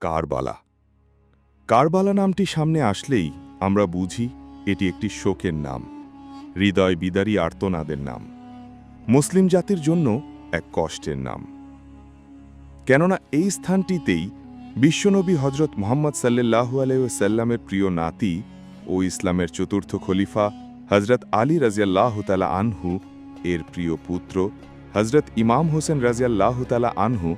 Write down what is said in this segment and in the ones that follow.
কারবালা। কারবালা নামটি সামনে আসলেই আমরা বুঝি এটি একটি শোকের নাম, হৃদয় বিদারী আর্তনাদের নাম। মুসলিম জাতির জন্য এক কষ্টের নাম। কেননা এই স্থানটিতেই বিশ্বনবী হজরত মোহাম্মদ সাল্লাহু আলাইসাল্লামের প্রিয় নাতি ও ইসলামের চতুর্থ খলিফা হজরত আলী রাজিয়াল্লাহ তালা আনহু, এর প্রিয় পুত্র হজরত ইমাম হোসেন রাজিয়াল্লাহ তালা আনহু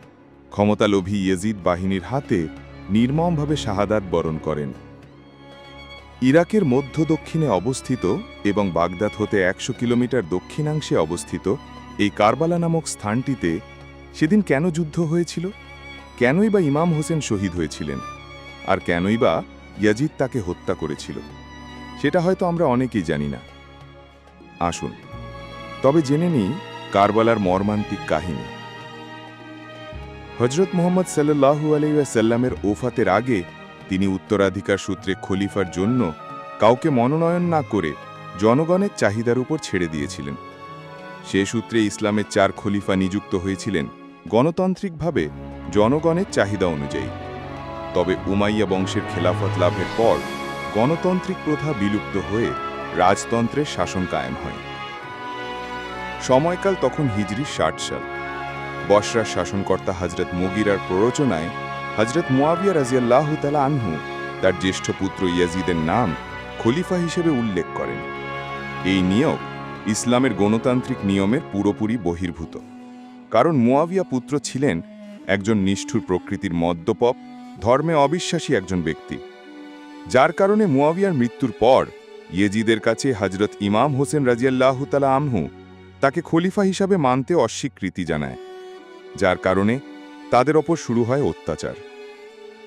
ক্ষমতালোভী ইয়েজিদ বাহিনীর হাতে নির্মমভাবে শাহাদাত বরণ করেন। ইরাকের মধ্য দক্ষিণে অবস্থিত এবং বাগদাদ হতে একশো কিলোমিটার দক্ষিণাংশে অবস্থিত এই কারবালা নামক স্থানটিতে সেদিন কেন যুদ্ধ হয়েছিল? কেনই বা ইমাম হোসেন শহীদ হয়েছিলেন? আর কেনই বা ইয়াজিদ তাকে হত্যা করেছিল? সেটা হয়তো আমরা অনেকেই জানি না। আসুন, তবে জেনে নিই কারবালার মর্মান্তিক কাহিনী। হজরত মোহাম্মদ সাল্লাহু আলাইসাল্লামের ওফাতের আগে তিনি উত্তরাধিকার সূত্রে খলিফার জন্য কাউকে মনোনয়ন না করে জনগণের চাহিদার উপর ছেড়ে দিয়েছিলেন। সে সূত্রে ইসলামের চার খলিফা নিযুক্ত হয়েছিলেন গণতান্ত্রিকভাবে জনগণের চাহিদা অনুযায়ী। তবে উমাইয়া বংশের খেলাফত লাভের পর গণতান্ত্রিক প্রথা বিলুপ্ত হয়ে রাজতন্ত্রের শাসন কায়েম হয়। সময়কাল তখন হিজরি ষাট সাল। বসরার শাসনকর্তা হজরত মুগিরার প্ররোচনায় হজরত মুয়াবিয়া রাজিয়াল্লাহ তালা আনহু তার জ্যেষ্ঠ পুত্র ইয়াজিদের নাম খলিফা হিসেবে উল্লেখ করেন। এই নিয়োগ ইসলামের গণতান্ত্রিক নিয়মের পুরোপুরি বহির্ভূত। কারণ মুয়াবিয়া পুত্র ছিলেন একজন নিষ্ঠুর প্রকৃতির মদ্যপপ ধর্মে অবিশ্বাসী একজন ব্যক্তি। যার কারণে মুয়াবিয়ার মৃত্যুর পর ইয়েজিদের কাছে হজরত ইমাম হোসেন রাজিয়াল্লাহ তালা আমহু তাকে খলিফা হিসাবে মানতে অস্বীকৃতি জানায়। যার কারণে তাদের ওপর শুরু হয় অত্যাচার।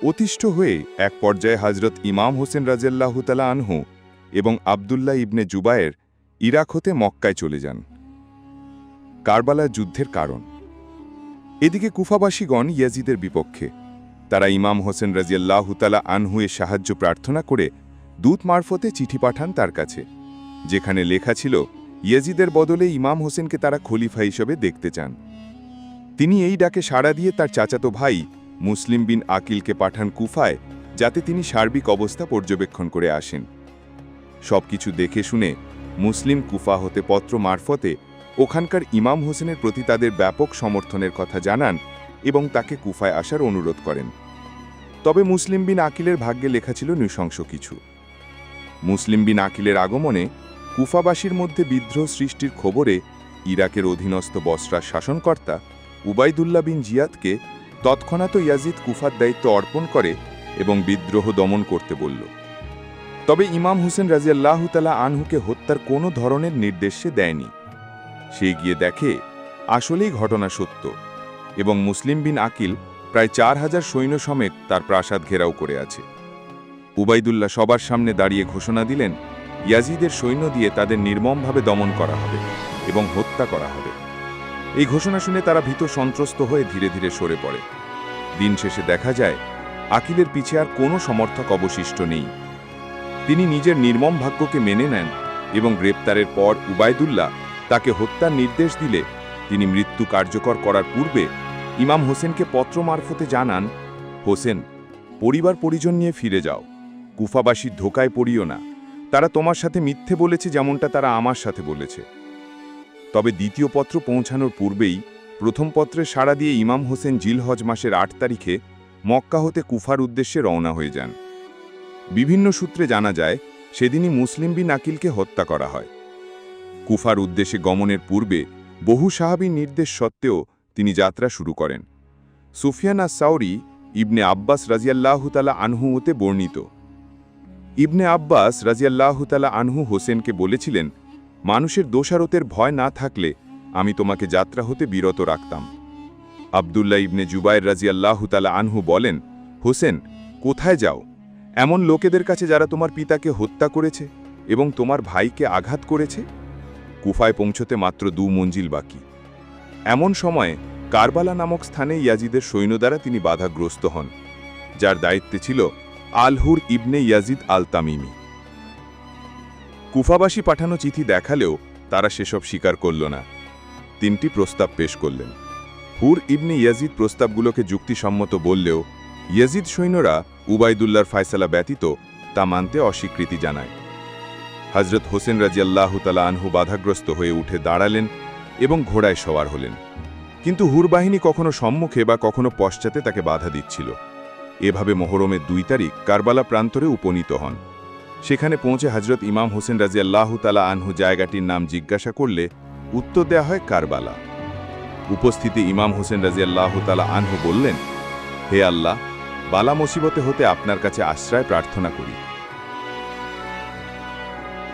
অতিষ্ঠ হয়ে এক পর্যায়ে হজরত ইমাম হোসেন রাজিয়াল্লাহ তালা আনহু এবং আবদুল্লাহ ইবনে জুবায়ের ইরাক হতে মক্কায় চলে যান। কারবালা যুদ্ধের কারণ। এদিকে কুফাবাসীগণ ইয়াজিদের বিপক্ষে। তারা ইমাম হোসেন রাজিয়াল্লাহ তালা আনহুয়ের সাহায্য প্রার্থনা করে দূত মারফতে চিঠি পাঠান তার কাছে, যেখানে লেখা ছিল, ইয়াজিদের বদলে ইমাম হোসেনকে তারা খলিফা হিসেবে দেখতে চান। তিনি এই ডাকে সাড়া দিয়ে তার চাচাতো ভাই মুসলিম বিন আকিলকে পাঠান কুফায়, যাতে তিনি সার্বিক অবস্থা পর্যবেক্ষণ করে আসেন। সবকিছু দেখে শুনে মুসলিম কুফা হতে পত্র মারফতে ওখানকার ইমাম হোসেনের প্রতি তাদের ব্যাপক সমর্থনের কথা জানান এবং তাকে কুফায় আসার অনুরোধ করেন। তবে মুসলিম বিন আকিলের ভাগ্যে লেখা ছিল নৃশংস কিছু। মুসলিম বিন আকিলের আগমনে কুফাবাসীর মধ্যে বিদ্রোহ সৃষ্টির খবরে ইরাকের অধীনস্থ বসরার শাসনকর্তা উবাইদুল্লাহ বিন জিয়াদকে তৎক্ষণাৎ ইয়াজিদ কুফার দায়িত্ব অর্পণ করে এবং বিদ্রোহ দমন করতে বলল। তবে ইমাম হুসেন রাজিয়াল্লাহ তালা আনহুকে হত্যার কোনো ধরনের নির্দেশ দেয়নি। সে গিয়ে দেখে, আসলেই ঘটনা সত্য এবং মুসলিম বিন আকিল প্রায় চার হাজার সৈন্য সমেত তার প্রাসাদ ঘেরাও করে আছে। উবাইদুল্লাহ সবার সামনে দাঁড়িয়ে ঘোষণা দিলেন, ইয়াজিদের সৈন্য দিয়ে তাদের নির্মমভাবে দমন করা হবে এবং হত্যা করা হবে। এই ঘোষণা শুনে তারা ভীত সন্ত্রস্ত হয়ে ধীরে ধীরে সরে পড়ে। দিন শেষে দেখা যায়, আকিলের পিছে আর কোনো সমর্থক অবশিষ্ট নেই। তিনি নিজের নির্মম ভাগ্যকে মেনে নেন এবং গ্রেপ্তারের পর উবায়দুল্লাহ তাকে হত্যার নির্দেশ দিলে তিনি মৃত্যু কার্যকর করার পূর্বে ইমাম হোসেনকে পত্র মারফতে জানান, হোসেন, পরিবার পরিজন নিয়ে ফিরে যাও। কুফাবাসীর ধোকায় পড়িও না। তারা তোমার সাথে মিথ্যে বলেছে যেমনটা তারা আমার সাথে বলেছে। তবে দ্বিতীয় পত্র পৌঁছানোর পূর্বেই প্রথম পত্রে সাড়া দিয়ে ইমাম হোসেন জিলহজ মাসের আট তারিখে মক্কা হতে কুফার উদ্দেশ্যে রওনা হয়ে যান। বিভিন্ন সূত্রে জানা যায়, সেদিনই মুসলিম বিন আকিলকে হত্যা করা হয়। কুফার উদ্দেশ্যে গমনের পূর্বে বহু সাহাবি নির্দেশ সত্ত্বেও তিনি যাত্রা শুরু করেন। সুফিয়ানা সাউরি ইবনে আব্বাস রাজিয়াল্লাহতালা আনহু হতে বর্ণিত। ইবনে আব্বাস রাজিয়াল্লাহতালা আনহু হোসেনকে বলেছিলেন মানুষের দোষারতের ভয় না থাকলে আমি তোমাকে যাত্রা হতে বিরত রাখতাম। আবদুল্লাহ ইবনে জুবাইর রাজিয়াল্লাহতালা আনহু বলেন, হোসেন, কোথায় যাও? এমন লোকেদের কাছে যারা তোমার পিতাকে হত্যা করেছে এবং তোমার ভাইকে আঘাত করেছে? কুফায় পৌঁছতে মাত্র দু মঞ্জিল বাকি। এমন সময়ে কারবালা নামক স্থানে ইয়াজিদের সৈন্য দ্বারা তিনি বাধাগ্রস্ত হন, যার দায়িত্বে ছিল আলহুর ইবনে ইয়াজিদ আল তামিমি কুফাবাসী পাঠানো চিঠি দেখালেও তারা সেসব স্বীকার করল না। তিনটি প্রস্তাব পেশ করলেন। হুর ইবনে ইয়াজিদ প্রস্তাবগুলোকে যুক্তিসম্মত বললেও ইয়াজিদ সৈন্যরা উবায়দুল্লার ফায়সালা ব্যতীত তা মানতে অস্বীকৃতি জানায়। হজরত হোসেন রাজিয়াল্লাহ তালা আনহু বাধাগ্রস্ত হয়ে উঠে দাঁড়ালেন এবং ঘোড়ায় সওয়ার হলেন। কিন্তু হুর বাহিনী কখনো সম্মুখে বা কখনো পশ্চাতে তাকে বাধা দিচ্ছিল। এভাবে মোহরমের দুই তারিখ কারবালা প্রান্তরে উপনীত হন। সেখানে পৌঁছে হজরত ইমাম হোসেন রাজিয়াল্লাহ তালা আনহু জায়গাটির নাম জিজ্ঞাসা করলে উত্তর দেয়া হয় কারবালা। উপস্থিতি ইমাম হোসেন রাজিয়াল্লাহ তালা আনহু বললেন, হে আল্লাহ, বালা মুসিবতে হতে আপনার কাছে আশ্রয় প্রার্থনা করি।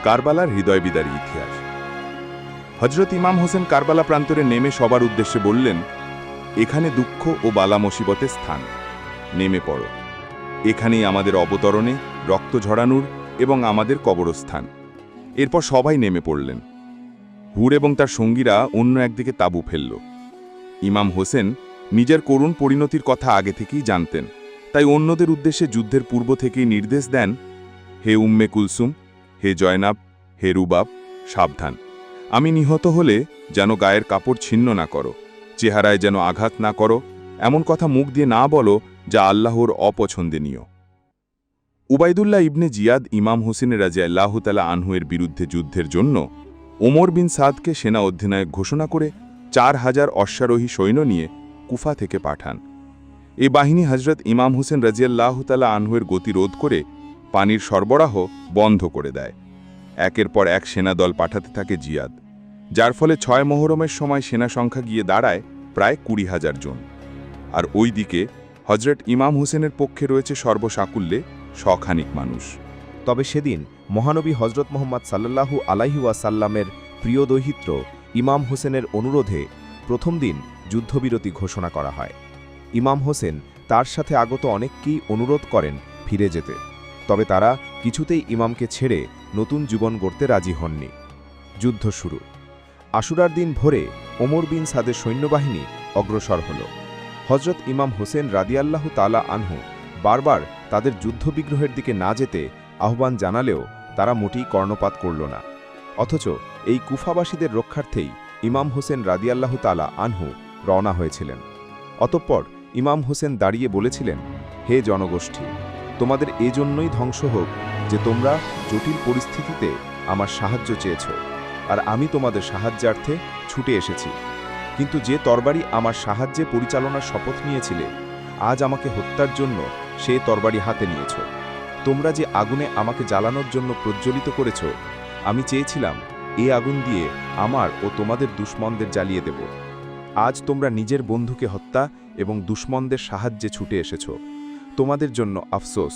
কারবালার হৃদয় বিদারী ইতিহাস। হজরত ইমাম হোসেন কারবালা প্রান্তরে নেমে সবার উদ্দেশ্যে বললেন, এখানে দুঃখ ও বালা মুসিবতের স্থান। নেমে পড়ো। এখানেই আমাদের অবতরণে রক্ত ঝরানোর এবং আমাদের কবরস্থান। এরপর সবাই নেমে পড়লেন। হুর এবং তার সঙ্গীরা অন্য একদিকে তাঁবু ফেলল। ইমাম হোসেন নিজের করুণ পরিণতির কথা আগে থেকেই জানতেন। তাই অন্যদের উদ্দেশ্যে যুদ্ধের পূর্ব থেকেই নির্দেশ দেন, হে উম্মে কুলসুম, হে জয়নাব, হে রুবাব, সাবধান। আমি নিহত হলে যেন গায়ের কাপড় ছিন্ন না করো, চেহারায় যেন আঘাত না করো, এমন কথা মুখ দিয়ে না বলো যা আল্লাহর অপছন্দনীয়। উবাইদুল্লাহ ইবনে জিয়াদ ইমাম হোসেনের রাজা আল্লাহতালা আনহুয়ের বিরুদ্ধে যুদ্ধের জন্য ওমর বিন সাদকে সেনা অধিনায়ক ঘোষণা করে চার হাজার অশ্বারোহী সৈন্য নিয়ে কুফা থেকে পাঠান। এ বাহিনী হজরত ইমাম হোসেন রাজিয়াল্লাহতালা আনহুয়ের গতিরোধ করে পানির সরবরাহ বন্ধ করে দেয়। একের পর এক সেনাদল পাঠাতে থাকে জিয়াদ, যার ফলে ছয় মোহরমের সময় সেনা সংখ্যা গিয়ে দাঁড়ায় প্রায় কুড়ি হাজার জন। আর ওই দিকে হজরত ইমাম হোসেনের পক্ষে রয়েছে সর্বসাকুল্যে শখানিক মানুষ। তবে সেদিন মহানবী হজরত মোহাম্মদ সাল্লাল্লাহু আলাইহুয়াসাল্লামের প্রিয় দৈহিত্র ইমাম হোসেনের অনুরোধে প্রথম দিন যুদ্ধবিরতি ঘোষণা করা হয়। ইমাম হোসেন তার সাথে আগত অনেককেই অনুরোধ করেন ফিরে যেতে। তবে তারা কিছুতেই ইমামকে ছেড়ে নতুন জীবন গড়তে রাজি হননি। যুদ্ধ শুরু। আশুরার দিন ভোরে ওমর বিন সাদের সৈন্যবাহিনী অগ্রসর হল। হজরত ইমাম হোসেন রাদিয়াল্লাহু তালা আনহু বারবার তাদের যুদ্ধবিগ্রহের দিকে না যেতে আহ্বান জানালেও তারা মোটেই কর্ণপাত করল না। অথচ এই কুফাবাসীদের রক্ষার্থেই ইমাম হোসেন রাদিয়াল্লাহু তালা আনহু রওনা হয়েছিলেন। অতঃপর ইমাম হোসেন দাঁড়িয়ে বলেছিলেন, হে জনগোষ্ঠী, তোমাদের এজন্যই ধ্বংস হোক যে তোমরা জটিল পরিস্থিতিতে আমার সাহায্য চেয়েছ, আর আমি তোমাদের সাহায্যার্থে ছুটে এসেছি। কিন্তু যে তরবারি আমার সাহায্যে পরিচালনার শপথ নিয়েছিলে, আজ আমাকে হত্যার জন্য সে তরবারি হাতে নিয়েছ। তোমরা যে আগুনে আমাকে জ্বালানোর জন্য প্রজ্বলিত করেছ, আমি চেয়েছিলাম এ আগুন দিয়ে আমার ও তোমাদের দুশ্মনদের জ্বালিয়ে দেব। আজ তোমরা নিজের বন্ধুকে হত্যা এবং দুশ্মনদের সাহায্যে ছুটে এসেছ। তোমাদের জন্য আফসোস।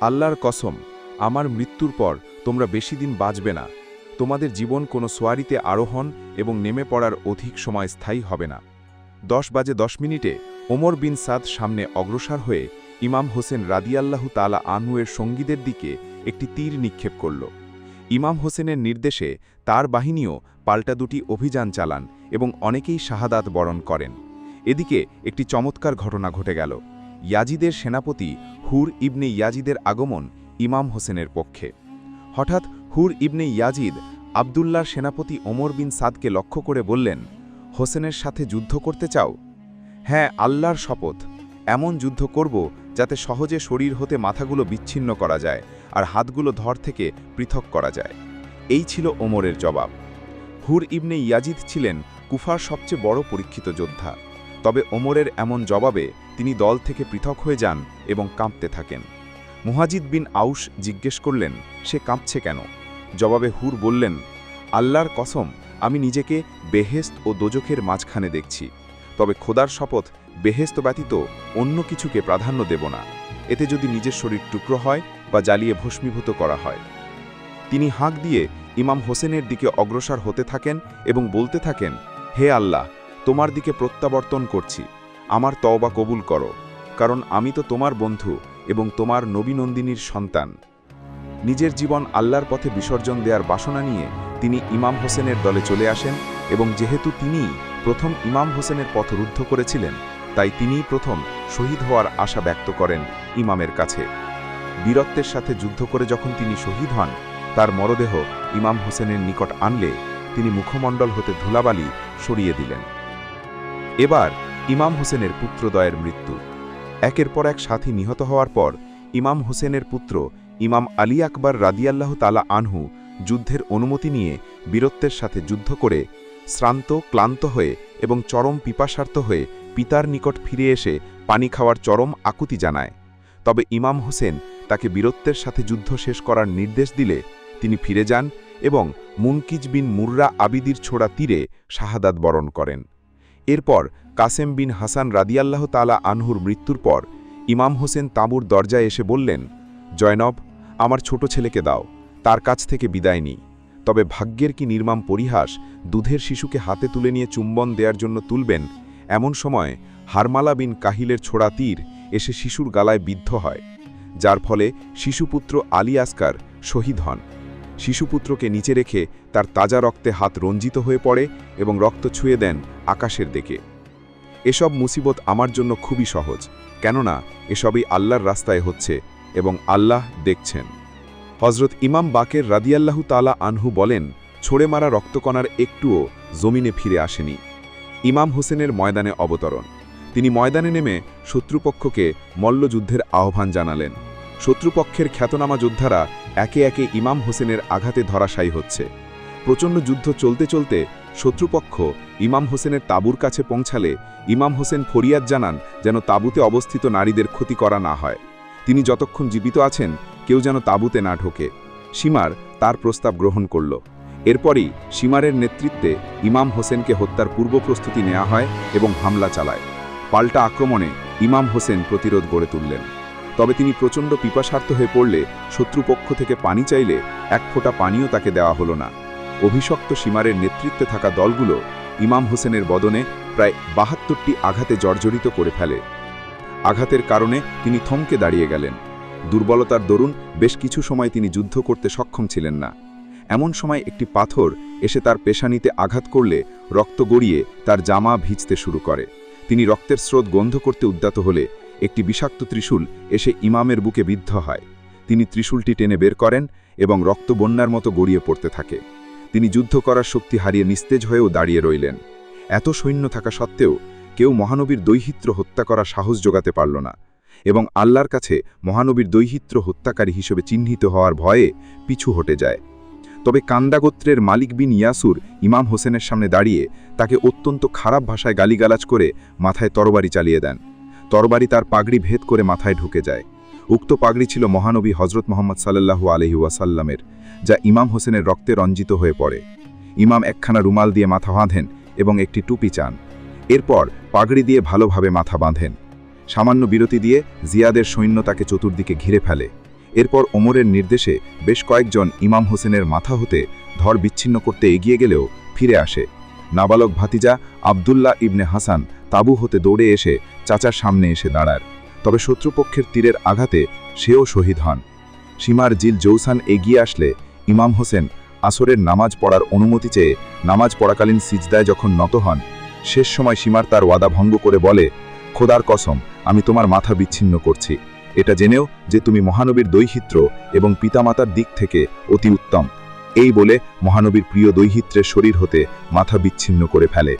আল্লাহর কসম, আমার মৃত্যুর পর তোমরা বেশি দিন বাঁচবে না। তোমাদের জীবন কোনো সোয়ারিতে আরোহণ এবং নেমে পড়ার অধিক সময় স্থায়ী হবে না। দশ বাজে দশ মিনিটে ওমর বিন সাদ সামনে অগ্রসর হয়ে ইমাম হোসেন রাদিয়াল্লাহু তালা আনহুয়ের সঙ্গীদের দিকে একটি তীর নিক্ষেপ করল। ইমাম হোসেনের নির্দেশে তার বাহিনীও পাল্টা দুটি অভিযান চালান এবং অনেকেই শাহাদাত বরণ করেন। এদিকে একটি চমৎকার ঘটনা ঘটে গেল। ইয়াজিদের সেনাপতি হুর ইবনে ইয়াজিদের আগমন ইমাম হোসেনের পক্ষে। হঠাৎ হুর ইবনে ইয়াজিদ আবদুল্লার সেনাপতি ওমর বিন সাদকে লক্ষ্য করে বললেন, হোসেনের সাথে যুদ্ধ করতে চাও? হ্যাঁ আল্লাহর শপথ। এমন যুদ্ধ করব যাতে সহজে শরীর হতে মাথাগুলো বিচ্ছিন্ন করা যায় আর হাতগুলো ধর থেকে পৃথক করা যায়। এই ছিল ওমরের জবাব। হুর ইবনে ইয়াজিদ ছিলেন কুফার সবচেয়ে বড় পরীক্ষিত যোদ্ধা। তবে ওমরের এমন জবাবে তিনি দল থেকে পৃথক হয়ে যান এবং কাঁপতে থাকেন। মুহাজিদ বিন আউস জিজ্ঞেস করলেন, সে কাঁপছে কেন? জবাবে হুর বললেন, আল্লাহর কসম, আমি নিজেকে বেহেস্ত ও দোজখের মাঝখানে দেখছি। তবে খোদার শপথ বেহেস্ত ব্যতীত অন্য কিছুকে প্রাধান্য দেব না। এতে যদি নিজের শরীর টুকরো হয় বা জ্বালিয়ে ভস্মীভূত করা হয়। তিনি হাঁক দিয়ে ইমাম হোসেনের দিকে অগ্রসর হতে থাকেন এবং বলতে থাকেন, হে আল্লাহ, তোমার দিকে প্রত্যাবর্তন করছি। আমার তওবা কবুল করো, কারণ আমি তো তোমার বন্ধু এবং তোমার নবীনন্দিনীর সন্তান। নিজের জীবন আল্লাহর পথে বিসর্জন দেওয়ার বাসনা নিয়ে তিনি ইমাম হোসেনের দলে চলে আসেন এবং যেহেতু তিনি প্রথম ইমাম হোসেনের পথ রুদ্ধ করেছিলেন তাই তিনিই প্রথম শহীদ হওয়ার আশা ব্যক্ত করেন ইমামের কাছে। বীরত্বের সাথে যুদ্ধ করে যখন তিনি শহীদ হন, তার মরদেহ ইমাম হোসেনের নিকট আনলে তিনি মুখমণ্ডল হতে ধুলাবালি সরিয়ে দিলেন। এবার ইমাম হোসেনের পুত্রদয়ের মৃত্যু। একের পর এক সাথী নিহত হওয়ার পর ইমাম হোসেনের পুত্র ইমাম আলী আকবর রাদিয়াল্লাহ তালা আনহু যুদ্ধের অনুমতি নিয়ে বীরত্বের সাথে যুদ্ধ করে শ্রান্ত, ক্লান্ত হয়ে এবং চরম পিপাসার্থ হয়ে পিতার নিকট ফিরে এসে পানি খাওয়ার চরম আকুতি জানায়। তবে ইমাম হোসেন তাকে বীরত্বের সাথে যুদ্ধ শেষ করার নির্দেশ দিলে তিনি ফিরে যান এবং মুনকিজ বিন মুর্রা আবিদির ছোড়া তীরে শাহাদাত বরণ করেন। এরপর কাসেম বিন হাসান রাদিয়াল্লাহ তালা আনহুর মৃত্যুর পর ইমাম হোসেন তাঁবুর দরজায় এসে বললেন, জয়নব, আমার ছোট ছেলেকে দাও, তার কাছ থেকে বিদায় নিই। তবে ভাগ্যের কি নির্মাম পরিহাস দুধের শিশুকে হাতে তুলে নিয়ে চুম্বন দেওয়ার জন্য তুলবেন এমন সময় হারমালা বিন কাহিলের ছোড়া তীর এসে শিশুর গালায় বিদ্ধ হয়, যার ফলে শিশুপুত্র আলী আসকার শহীদ হন। শিশুপুত্রকে নিচে রেখে তার তাজা রক্তে হাত রঞ্জিত হয়ে পড়ে এবং রক্ত ছুঁয়ে দেন আকাশের দিকে। এসব মুসিবত আমার জন্য খুবই সহজ, কেননা এসবই আল্লাহর রাস্তায় হচ্ছে এবং আল্লাহ দেখছেন। হজরত ইমাম বাকের রাদিয়াল্লাহু তালা আনহু বলেন, ছোড়ে মারা রক্তকণার একটুও জমিনে ফিরে আসেনি। ইমাম হোসেনের ময়দানে অবতরণ। তিনি ময়দানে নেমে শত্রুপক্ষকে মল্লযুদ্ধের আহ্বান জানালেন। শত্রুপক্ষের খ্যাতনামা যোদ্ধারা একে একে ইমাম হোসেনের আঘাতে ধরাশায়ী হচ্ছে। প্রচণ্ড যুদ্ধ চলতে চলতে শত্রুপক্ষ ইমাম হোসেনের তাঁবুর কাছে পৌঁছালে ইমাম হোসেন ফরিয়াদ জানান যেন তাঁবুতে অবস্থিত নারীদের ক্ষতি করা না হয়। তিনি যতক্ষণ জীবিত আছেন, কেউ যেন তাঁবুতে না ঢোকে। সীমার তার প্রস্তাব গ্রহণ করল। এরপরই সীমারের নেতৃত্বে ইমাম হোসেনকে হত্যার পূর্ব প্রস্তুতি নেওয়া হয় এবং হামলা চালায়। পাল্টা আক্রমণে ইমাম হোসেন প্রতিরোধ গড়ে তুললেন। তবে তিনি প্রচণ্ড পিপাসার্থ হয়ে পড়লে শত্রুপক্ষ থেকে পানি চাইলে এক ফোঁটা পানিও তাকে দেওয়া হলো না। অভিশপ্ত সীমারের নেতৃত্বে থাকা দলগুলো ইমাম হোসেনের বদনে প্রায় বাহাত্তরটি আঘাতে জর্জরিত করে ফেলে। আঘাতের কারণে তিনি থমকে দাঁড়িয়ে গেলেন। দুর্বলতার দরুন বেশ কিছু সময় তিনি যুদ্ধ করতে সক্ষম ছিলেন না। এমন সময় একটি পাথর এসে তার পেশানিতে আঘাত করলে রক্ত গড়িয়ে তার জামা ভিজতে শুরু করে। তিনি রক্তের স্রোত গন্ধ করতে উদ্যত হলে একটি বিষাক্ত ত্রিশূল এসে ইমামের বুকে বিদ্ধ হয়। তিনি ত্রিশূলটি টেনে বের করেন এবং রক্ত বন্যার মতো গড়িয়ে পড়তে থাকে। তিনি যুদ্ধ করার শক্তি হারিয়ে নিস্তেজ হয়েও দাঁড়িয়ে রইলেন। এত সৈন্য থাকা সত্ত্বেও কেউ মহানবীর দৈহিত্র হত্যা করার সাহস জোগাতে পারল না এবং আল্লাহর কাছে মহানবীর দৈহিত্র হত্যাকারী হিসেবে চিহ্নিত হওয়ার ভয়ে পিছু হটে যায়। তবে কান্দা গোত্রের মালিক বিন ইয়াসুর ইমাম হোসেনের সামনে দাঁড়িয়ে তাকে অত্যন্ত খারাপ ভাষায় গালিগালাজ করে মাথায় তরবারি চালিয়ে দেন। তরবারি তার পাগড়ি ভেদ করে মাথায় ঢুকে যায়। উক্ত পাগড়ি ছিল মহানবী হজরত মোহাম্মদ সাল্লাহু আলহি ওয়াসাল্লামের, যা ইমাম হোসেনের রক্তে রঞ্জিত হয়ে পড়ে। ইমাম একখানা রুমাল দিয়ে মাথা বাঁধেন এবং একটি টুপি চান। এরপর পাগড়ি দিয়ে ভালোভাবে মাথা বাঁধেন। সামান্য বিরতি দিয়ে জিয়াদের সৈন্য তাকে চতুর্দিকে ঘিরে ফেলে। এরপর ওমরের নির্দেশে বেশ কয়েকজন ইমাম হোসেনের মাথা হতে ধর বিচ্ছিন্ন করতে এগিয়ে গেলেও ফিরে আসে। নাবালক ভাতিজা আবদুল্লাহ ইবনে হাসান তাবু হতে দৌড়ে এসে চাচার সামনে এসে দাঁড়ার তবে শত্রুপক্ষের তীরের আঘাতে সেও শহীদ হন। সীমার জিল জৌসান এগিয়ে আসলে ইমাম হোসেন আসরের নামাজ পড়ার অনুমতি চেয়ে নামাজ পড়াকালীন সিজদায় যখন নত হন, শেষ সময় সীমার তার ওয়াদা ভঙ্গ করে বলে, খোদার কসম, আমি তোমার মাথা বিচ্ছিন্ন করছি। এটা জেনেও যে তুমি মহানবীর দৈহিত্র এবং পিতামাতার দিক থেকে অতি উত্তম। এই বলে মহানবীর প্রিয় দৈহিত্রের শরীর হতে মাথা বিচ্ছিন্ন করে ফেলে।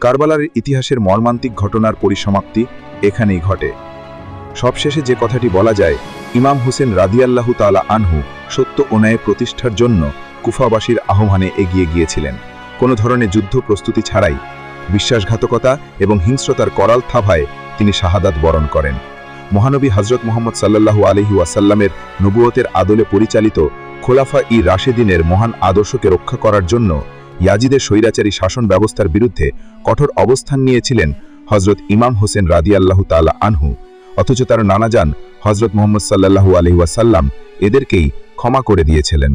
কারবালার ইতিহাসের মর্মান্তিক ঘটনার পরিসমাপ্তি এখানেই ঘটে। সবশেষে যে কথাটি বলা যায়, ইমাম হোসেন রাদিয়াল্লাহু তালা আনহু সত্য অন্যায় প্রতিষ্ঠার জন্য কুফাবাসীর আহ্বানে এগিয়ে গিয়েছিলেন। কোনো ধরনের যুদ্ধ প্রস্তুতি ছাড়াই। বিশ্বাসঘাতকতা এবং হিংস্রতার করাল থাভায় তিনি শাহাদাত বরণ করেন। মহানবী হজরত মোহাম্মদ সাল্লাহু আলহি ওয়াসাল্লামের নবুয়তের আদলে পরিচালিত খোলাফা ই রাশেদিনের মহান আদর্শকে রক্ষা করার জন্য ইয়াজিদের স্বৈরাচারী শাসন ব্যবস্থার বিরুদ্ধে কঠোর অবস্থান নিয়েছিলেন হজরত ইমাম হোসেন রাদিয়াল্লাহু তালা আনহু। অথচ তার নানা যান হজরত মোহাম্মদ সাল্লাহু আলহি ওয়াসাল্লাম এদেরকেই ক্ষমা করে দিয়েছিলেন।